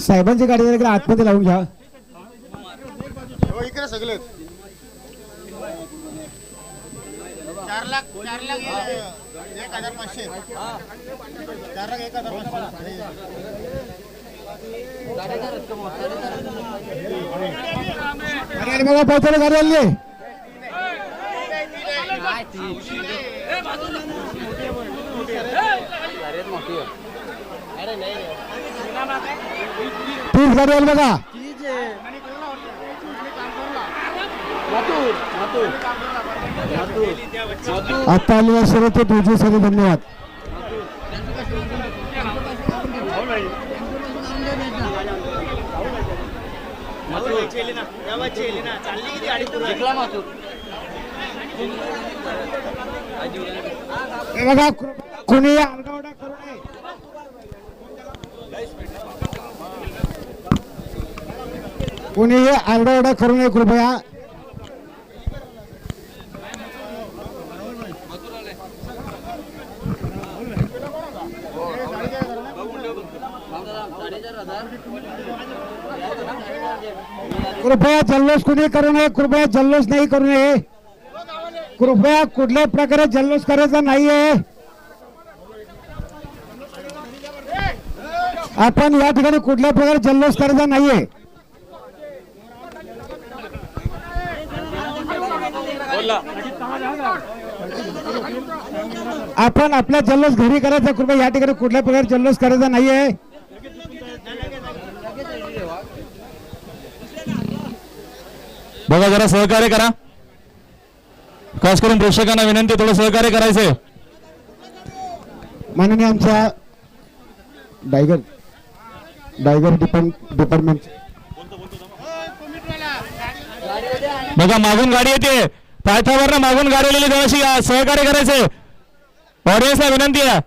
साहेबांची गाडी जरा इकडे आतमध्ये लावून घ्या. हो इकडे सगळे. चार लाख चार लाख एक हजार पाचशे. चार लाख एक हजार पाचशे. बघा पोहोचवलं गाडी आली तीच गाडी आली बघा. आता आलेल्या सर्व तुझ्यासाठी धन्यवाद. बघा कोणी कोणीही आरडाओरडा करू नये कृपया. कृपया जल्लोष कुणी करू नये कृपया जल्लोष नाही करू नये. कृपया कुठल्या प्रकारे जल्लोष करायचा नाहीये. आपण या ठिकाणी कुठल्याही प्रकारे जल्लोष करायचा नाहीये. आपण आपला जल्लोष घरी करायचा कृपया या ठिकाणी कुठल्या प्रकारे जल्लोष करायचा नाहीये. बघा जरा सहकार्य करा. खास करून प्रेक्षकांना विनंती थोडं सहकार्य करायचंय. माननीय आमच्या डायगर डायगर डिपार्ट डिपार्टमेंट. बघा मागून गाडी येते. पायथावर मागून गाडी आलेली जराशी सहकार्य करायचंय ऑडियन्सला विनंती आहे.